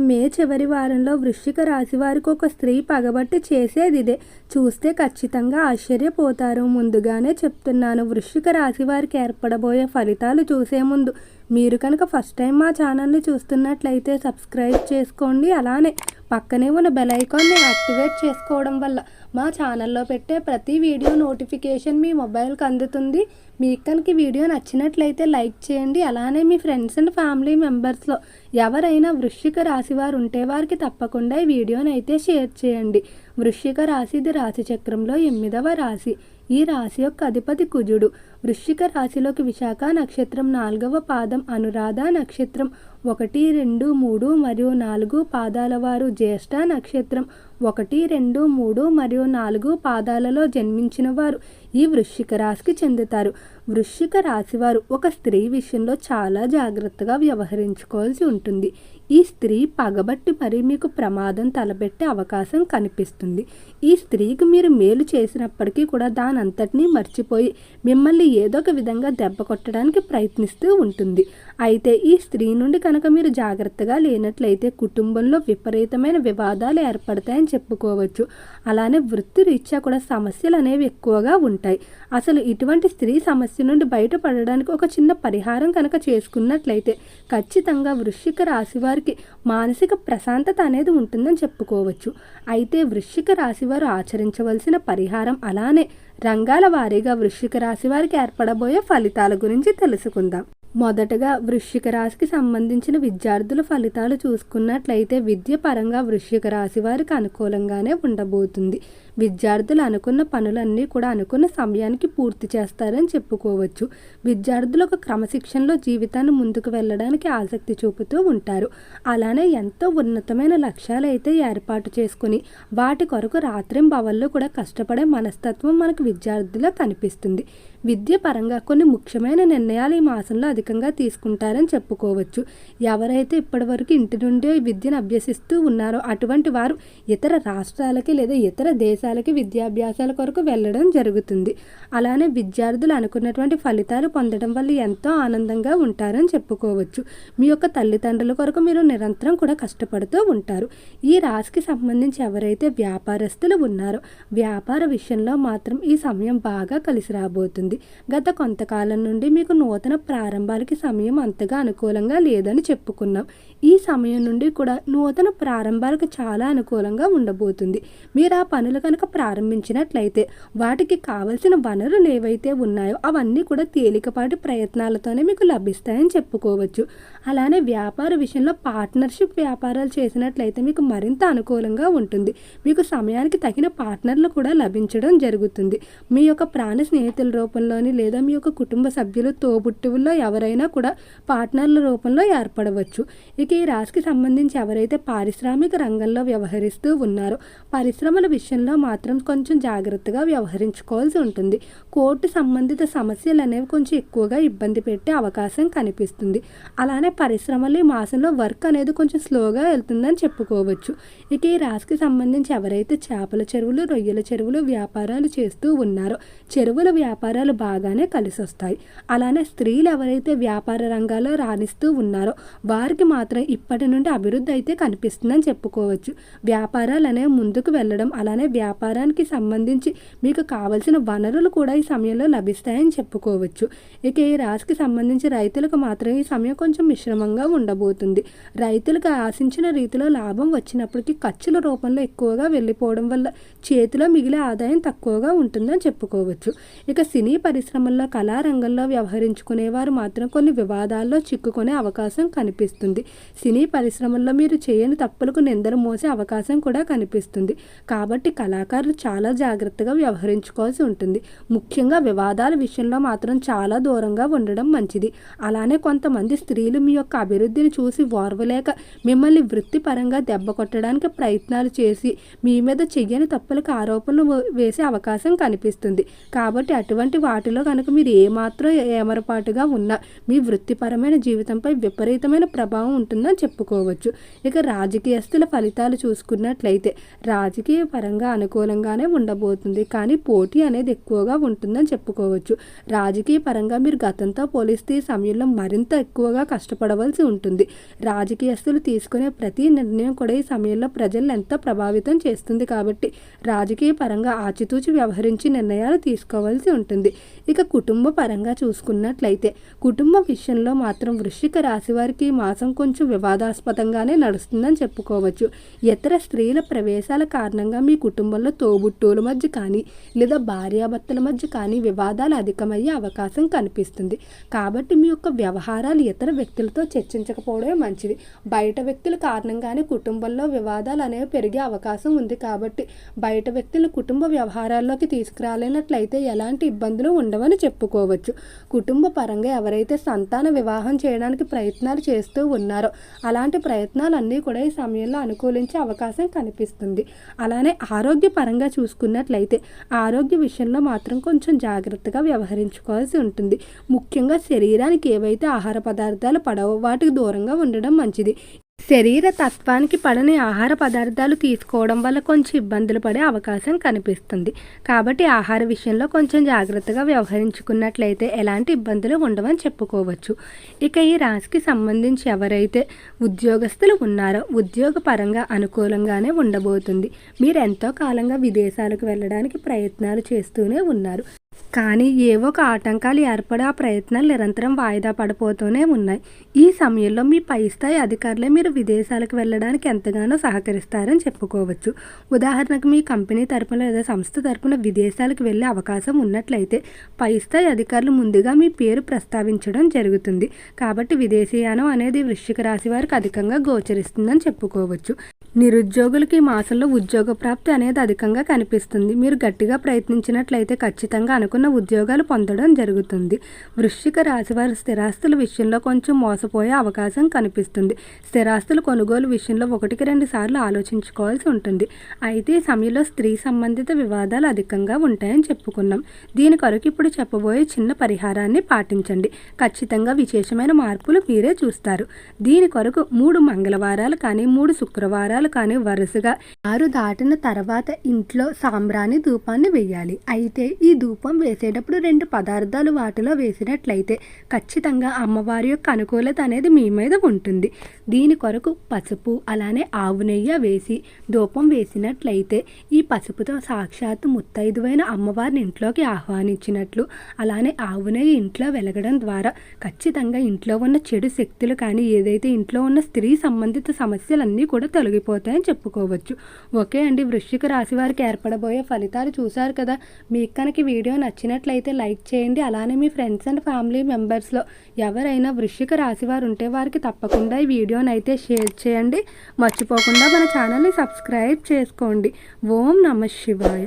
మే చివరి వారంలో వృశ్చిక రాశి వారికి ఒక స్త్రీ పగబట్టి చేసేది ఇదే. చూస్తే ఖచ్చితంగా ఆశ్చర్యపోతారు. ముందుగానే చెప్తున్నాను వృశ్చిక రాశి వారికి ఏర్పడబోయే ఫలితాలు చూసే ముందు. మీరు కనుక ఫస్ట్ టైం మా ఛానల్ని చూస్తున్నట్లయితే సబ్స్క్రైబ్ చేసుకోండి. అలానే పక్కనే ఉన్న బెల్ ఐకాన్ని యాక్టివేట్ చేసుకోవడం వల్ల మా ఛానల్లో పెట్టే ప్రతి వీడియో నోటిఫికేషన్ మీ మొబైల్కి అందుతుంది. మీకు కనుక వీడియో నచ్చినట్లయితే లైక్ చేయండి. అలానే మీ ఫ్రెండ్స్ అండ్ ఫ్యామిలీ మెంబర్స్లో ఎవరైనా వృశ్చిక రాశి వారు ఉంటే వారికి తప్పకుండా ఈ వీడియోని అయితే షేర్ చేయండి. వృశ్చిక రాశి ఇది రాశి చక్రంలో ఎనిమిదవ రాశి. ఈ రాశి యొక్క అధిపతి కుజుడు. వృశ్చిక రాశిలోకి విశాఖ నక్షత్రం నాలుగవ పాదం అనురాధ నక్షత్రం ఒకటి రెండు మూడు మరియు నాలుగు పాదాల వారు జ్యేష్ఠ నక్షత్రం ఒకటి రెండు మూడు మరియు నాలుగు పాదాలలో జన్మించిన వారు ఈ వృశ్చిక రాశికి చెందుతారు. వృశ్చిక రాశి వారు ఒక స్త్రీ విషయంలో చాలా జాగ్రత్తగా వ్యవహరించుకోవాల్సి ఉంటుంది. ఈ స్త్రీ పగబట్టి మరీ మీకు ప్రమాదం తలబెట్టే అవకాశం కనిపిస్తుంది. ఈ స్త్రీకి మీరు మేలు చేసినప్పటికీ కూడా దాని అంతటినీ మర్చిపోయి మిమ్మల్ని ఏదో ఒక విధంగా దెబ్బ కొట్టడానికి ప్రయత్నిస్తూ ఉంటుంది. అయితే ఈ స్త్రీ నుండి కనుక మీరు జాగ్రత్తగా లేనట్లయితే కుటుంబంలో విపరీతమైన వివాదాలు ఏర్పడతాయని చెప్పుకోవచ్చు. అలానే వృత్తి రీత్యా కూడా సమస్యలు అనేవి ఎక్కువగా ఉంటాయి. అసలు ఇటువంటి స్త్రీ సమస్య నుండి బయటపడడానికి ఒక చిన్న పరిహారం కనుక చేసుకున్నట్లయితే ఖచ్చితంగా వృశ్చిక రాశి వారికి మానసిక ప్రశాంతత అనేది ఉంటుందని చెప్పుకోవచ్చు. అయితే వృశ్చిక రాశి వారు ఆచరించవలసిన పరిహారం అలానే రంగాల వారీగా వృశ్చిక రాశి వారికి ఏర్పడబోయే ఫలితాల గురించి తెలుసుకుందాం. మొదటగా వృశ్చిక రాశికి సంబంధించిన విద్యార్థుల ఫలితాలు చూసుకున్నట్లయితే విద్య పరంగా వృశ్చిక రాశి వారికి అనుకూలంగానే ఉండబోతుంది. విద్యార్థులు అనుకున్న పనులన్నీ కూడా అనుకున్న సమయానికి పూర్తి చేస్తారని చెప్పుకోవచ్చు. విద్యార్థులు ఒక క్రమశిక్షణలో జీవితాన్ని ముందుకు వెళ్ళడానికి ఆసక్తి చూపుతూ ఉంటారు. అలానే ఎంతో ఉన్నతమైన లక్ష్యాలు అయితే ఏర్పాటు చేసుకుని వాటి కొరకు రాత్రింబవల్లో కూడా కష్టపడే మనస్తత్వం మనకు విద్యార్థుల్లో కనిపిస్తుంది. విద్య పరంగా కొన్ని ముఖ్యమైన నిర్ణయాలు ఈ మాసంలో అధికంగా తీసుకుంటారని చెప్పుకోవచ్చు. ఎవరైతే ఇప్పటివరకు ఇంటి నుండే విద్యను అభ్యసిస్తూ ఉన్నారో అటువంటి వారు ఇతర రాష్ట్రాలకి లేదా ఇతర దేశాలకి విద్యాభ్యాసాల కొరకు వెళ్ళడం జరుగుతుంది. అలానే విద్యార్థులు అనుకున్నటువంటి ఫలితాలు పొందడం వల్ల ఎంతో ఆనందంగా ఉంటారని చెప్పుకోవచ్చు. మీ యొక్క తల్లిదండ్రుల కొరకు మీరు నిరంతరం కూడా కష్టపడుతూ ఉంటారు. ఈ రాశికి సంబంధించి ఎవరైతే వ్యాపారస్తులు ఉన్నారో వ్యాపార విషయంలో మాత్రం ఈ సమయం బాగా కలిసి రాబోతుంది. గత కొంతకాలం నుండి మీకు నూతన ప్రారంభాలకి సమయం అంతగా అనుకూలంగా లేదని చెప్పుకున్నాం. ఈ సమయం నుండి కూడా నూతన ప్రారంభాలకు చాలా అనుకూలంగా ఉండబోతుంది. మీరు ఆ పనులు కనుక ప్రారంభించినట్లయితే వాటికి కావలసిన వనరులు ఏవైతే ఉన్నాయో అవన్నీ కూడా తేలికపాటి ప్రయత్నాలతోనే మీకు లభిస్తాయని చెప్పుకోవచ్చు. అలానే వ్యాపార విషయంలో పార్ట్నర్షిప్ వ్యాపారాలు చేసినట్లయితే మీకు మరింత అనుకూలంగా ఉంటుంది. మీకు సమయానికి తగిన పార్ట్నర్లు కూడా లభించడం జరుగుతుంది. మీ యొక్క ప్రాణ స్నేహితుల రూపంలోని లేదా మీ యొక్క కుటుంబ సభ్యులు తోబుట్టువుల్లో ఎవరైనా కూడా పార్ట్నర్ల రూపంలో ఏర్పడవచ్చు. ఇక ఈ రాశికి సంబంధించి ఎవరైతే పారిశ్రామిక రంగంలో వ్యవహరిస్తూ ఉన్నారో పరిశ్రమల విషయంలో మాత్రం కొంచెం జాగ్రత్తగా వ్యవహరించుకోవాల్సి ఉంటుంది. కోర్టు సంబంధిత సమస్యలు అనేవి కొంచెం ఎక్కువగా ఇబ్బంది పెట్టే అవకాశం కనిపిస్తుంది. అలానే పరిశ్రమలు ఈ మాసంలో వర్క్ అనేది కొంచెం స్లోగా వెళ్తుందని చెప్పుకోవచ్చు. ఇక ఈ రాశికి సంబంధించి ఎవరైతే చేపల చెరువులు రొయ్యల చెరువులు వ్యాపారాలు చేస్తూ ఉన్నారో చెరువుల వ్యాపారాలు బాగానే కలిసి వస్తాయి అలానే స్త్రీలు ఎవరైతే వ్యాపార రంగాల్లో రాణిస్తూ ఉన్నారో వారికి మాత్రం ఇప్పటి నుండి అభివృద్ధి అయితే కనిపిస్తుందని చెప్పుకోవచ్చు. వ్యాపారాలు అనేవి ముందుకు వెళ్ళడం అలానే వ్యాపారానికి సంబంధించి మీకు కావలసిన వనరులు కూడా ఈ సమయంలో లభిస్తాయని చెప్పుకోవచ్చు. ఇక ఈ రాశికి సంబంధించి రైతులకు మాత్రం ఈ సమయం కొంచెం మిశ్రమంగా ఉండబోతుంది. రైతులకు ఆశించిన రీతిలో లాభం వచ్చినప్పటికీ ఖర్చుల రూపంలో ఎక్కువగా వెళ్ళిపోవడం వల్ల చేతిలో మిగిలే ఆదాయం తక్కువగా ఉంటుందని చెప్పుకోవచ్చు. ఇక సినీ పరిశ్రమల్లో కళారంగంలో వ్యవహరించుకునేవారు మాత్రం కొన్ని వివాదాల్లో చిక్కుకునే అవకాశం కనిపిస్తుంది. సినీ పరిశ్రమల్లో మీరు చేయని తప్పులకు నిందలు మోసే అవకాశం కూడా కనిపిస్తుంది. కాబట్టి కళాకారులు చాలా జాగ్రత్తగా వ్యవహరించుకోవాల్సి ఉంటుంది. ముఖ్యంగా వివాదాల విషయంలో మాత్రం చాలా దూరంగా ఉండడం మంచిది. అలానే కొంతమంది స్త్రీలు మీ యొక్క అభివృద్ధిని చూసి ఓర్వలేక మిమ్మల్ని వృత్తిపరంగా దెబ్బ కొట్టడానికి ప్రయత్నాలు చేసి మీ మీద చెయ్యని తప్పులకు ఆరోపణలు వేసే అవకాశం కనిపిస్తుంది. కాబట్టి అటువంటి వాటిలో కనుక మీరు ఏమాత్రం ఏమరపాటుగా ఉన్నా మీ వృత్తిపరమైన జీవితంపై విపరీతమైన ప్రభావం ఉంటుందని చెప్పుకోవచ్చు. ఇక రాజకీయస్తుల ఫలితాలు చూసుకున్నట్లయితే రాజకీయ పరంగా అనుకూలంగానే ఉండబోతుంది. కానీ పోటీ అనేది ఎక్కువగా ఉంటుందని చెప్పుకోవచ్చు. రాజకీయ పరంగా మీరు గతంతో పోలిస్తే ఈ సమయంలో మరింత ఎక్కువగా కష్టపడవలసి ఉంటుంది. రాజకీయస్తులు తీసుకునే ప్రతి నిర్ణయం కూడా ఈ సమయంలో ప్రజలను ఎంతో ప్రభావితం చేస్తుంది కాబట్టి రాజకీయ పరంగా ఆచితూచి వ్యవహరించి నిర్ణయాలు తీసుకోవాల్సి ఉంటుంది. ఇక కుటుంబ పరంగా చూసుకున్నట్లయితే కుటుంబ విషయంలో మాత్రం వృశ్చిక రాశి వారికి మాసం కొంచెం వివాదాస్పదంగానే నడుస్తుందని చెప్పుకోవచ్చు. ఇతర స్త్రీల ప్రవేశాల కారణంగా మీ కుటుంబంలో తోబుట్టువుల మధ్య కానీ లేదా భార్యాభర్తల మధ్య కానీ వివాదాలు అధికమయ్యే అవకాశం కనిపిస్తుంది. కాబట్టి మీ యొక్క వ్యవహారాలు ఇతర వ్యక్తులతో చర్చించకపోవడమే మంచిది. బయట వ్యక్తుల కారణంగానే కుటుంబంలో వివాదాలు అనేవి పెరిగే అవకాశం ఉంది కాబట్టి బయట వ్యక్తులు కుటుంబ వ్యవహారాల్లోకి తీసుకురాలేనట్లయితే ఎలాంటి ఇబ్బందులు ఉండవని చెప్పుకోవచ్చు. కుటుంబ పరంగా ఎవరైతే సంతాన వివాహం చేయడానికి ప్రయత్నాలు చేస్తూ ఉన్నారో అలాంటి ప్రయత్నాలన్నీ కూడా ఈ సమయంలో అనుకూలించే అవకాశం కనిపిస్తుంది. అలానే ఆరోగ్య పరంగా చూసుకున్నట్లయితే ఆరోగ్య విషయంలో మాత్రం కొంచెం జాగ్రత్తగా వ్యవహరించుకోవాల్సి ఉంటుంది. ముఖ్యంగా శరీరానికి ఏవైతే ఆహార పదార్థాలు పడవో వాటికి దూరంగా ఉండడం మంచిది. శరీర తత్వానికి పడని ఆహార పదార్థాలు తీసుకోవడం వల్ల కొంచెం ఇబ్బందులు పడే అవకాశం కనిపిస్తుంది. కాబట్టి ఆహార విషయంలో కొంచెం జాగ్రత్తగా వ్యవహరించుకున్నట్లయితే ఎలాంటి ఇబ్బందులు ఉండవని చెప్పుకోవచ్చు. ఇక ఈ రాశికి సంబంధించి ఎవరైతే ఉద్యోగస్తులు ఉన్నారో ఉద్యోగ పరంగా అనుకూలంగానే ఉండబోతుంది. మీరు ఎంతో కాలంగా విదేశాలకు వెళ్ళడానికి ప్రయత్నాలు చేస్తూనే ఉన్నారు. కానీ ఏవో ఒక ఆటంకాలు ఏర్పడి ఆ ప్రయత్నాలు నిరంతరం వాయిదా పడిపోతూనే ఉన్నాయి. ఈ సమయంలో మీ పై స్థాయి అధికారులే మీరు విదేశాలకు వెళ్ళడానికి ఎంతగానో సహకరిస్తారని చెప్పుకోవచ్చు. ఉదాహరణకు మీ కంపెనీ తరపున లేదా సంస్థ తరపున విదేశాలకు వెళ్ళే అవకాశం ఉన్నట్లయితే పై స్థాయి అధికారులు ముందుగా మీ పేరు ప్రస్తావించడం జరుగుతుంది. కాబట్టి విదేశీయానం అనేది వృశ్చిక రాశి వారికి అధికంగా గోచరిస్తుందని చెప్పుకోవచ్చు. నిరుద్యోగులకి ఈ మాసంలో ఉద్యోగ ప్రాప్తి అనేది అధికంగా కనిపిస్తుంది. మీరు గట్టిగా ప్రయత్నించినట్లయితే ఖచ్చితంగా అనుకున్న ఉద్యోగాలు పొందడం జరుగుతుంది. వృశ్చిక రాశి వారి స్థిరాస్తుల విషయంలో కొంచెం మోసపోయే అవకాశం కనిపిస్తుంది. స్థిరాస్తుల కొనుగోలు విషయంలో ఒకటికి రెండు సార్లు ఆలోచించుకోవాల్సి ఉంటుంది. అయితే ఈ సమయంలో స్త్రీ సంబంధిత వివాదాలు అధికంగా ఉంటాయని చెప్పుకున్నాం. దీని కొరకు ఇప్పుడు చెప్పబోయే చిన్న పరిహారాన్ని పాటించండి. ఖచ్చితంగా విశేషమైన మార్పులు మీరే చూస్తారు. దీని కొరకు మూడు మంగళవారాలు కానీ మూడు శుక్రవారాలు కానీ వరుసగా ఆరు దాటిన తర్వాత ఇంట్లో సాంబ్రాణి ధూపాన్ని వేయాలి అయితే ఈ ధూపం వేసేటప్పుడు రెండు పదార్థాలు వాటిలో వేసినట్లయితే ఖచ్చితంగా అమ్మవారి యొక్క అనుకూలత అనేది మీ మీద ఉంటుంది. దీని కొరకు పసుపు అలానే ఆవు నెయ్యి వేసి ధూపం వేసినట్లయితే ఈ పసుపుతో సాక్షాత్తు ముత్తైదువైన అమ్మవారిని ఇంట్లోకి ఆహ్వానించినట్లు అలానే ఆవు నెయ్యి ఇంట్లో వెలగడం ద్వారా ఖచ్చితంగా ఇంట్లో ఉన్న చెడు శక్తులు కానీ ఏదైతే ఇంట్లో ఉన్న స్త్రీ సంబంధిత సమస్యలన్నీ కూడా తొలగిపోతాయని చెప్పుకోవచ్చు. ఓకే అండి వృశ్చిక రాశి వారికి ఏర్పడబోయే ఫలితాలు చూశారు కదా. మీకు కనుక వీడియో నచ్చినట్లయితే లైక్ చేయండి. అలానే మీ ఫ్రెండ్స్ అండ్ ఫ్యామిలీ మెంబర్స్లో ఎవరైనా వృశ్చిక రాశి వారు ఉంటే వారికి తప్పకుండా ఈ వీడియోని అయితే షేర్ చేయండి. మర్చిపోకుండా మన ఛానల్ని సబ్స్క్రైబ్ చేసుకోండి. ఓం నమ శివాయ.